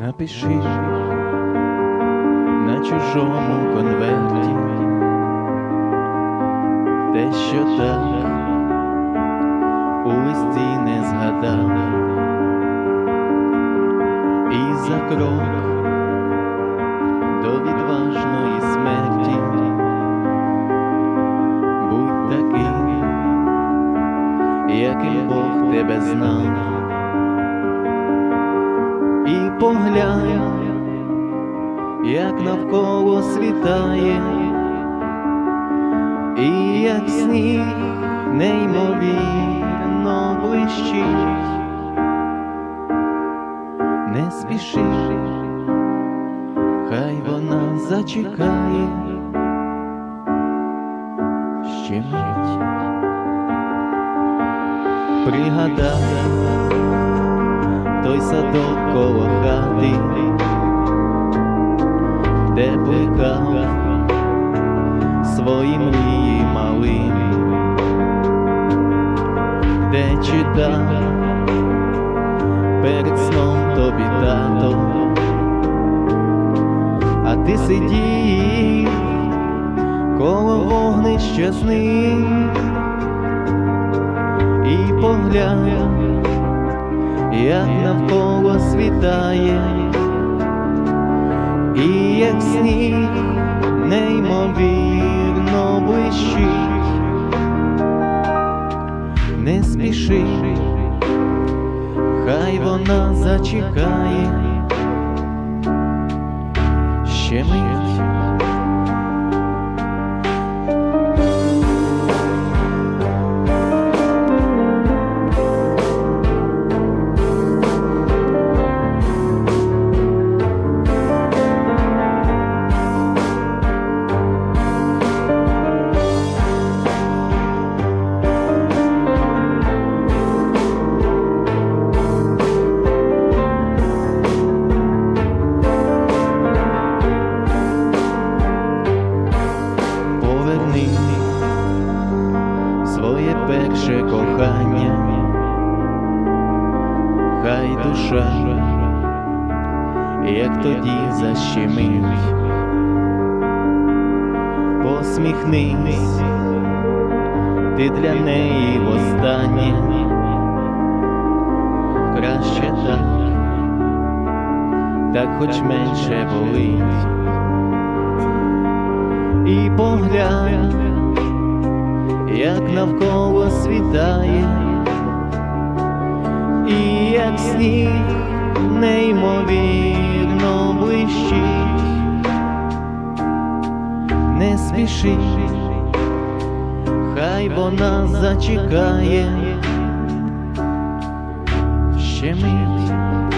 Напиши на чужому конверті те, що так у листі не згадав, і за крок до відважної смерті будь таким, яким Бог тебе знав поглянь, як навколо світає, і як сніг неймовірно блищить, не спіши, хай вона зачекає. Ще мить. Пригадай свої мрії малим, де читав перед сном тобі тато, а ти сидів коло вогнища з ним і поглянь як навколо світає, і як сніг неймовірно блищить, не спіши, хай вона зачекає кохання, хай душа, як тоді защемить, посміхнись, ти для неї востаннє, краще так, так хоч менше болить. І поглянь, як навколо світає, і як сніг неймовірно блищить, не спіши, хай вона зачекає. Ще мить.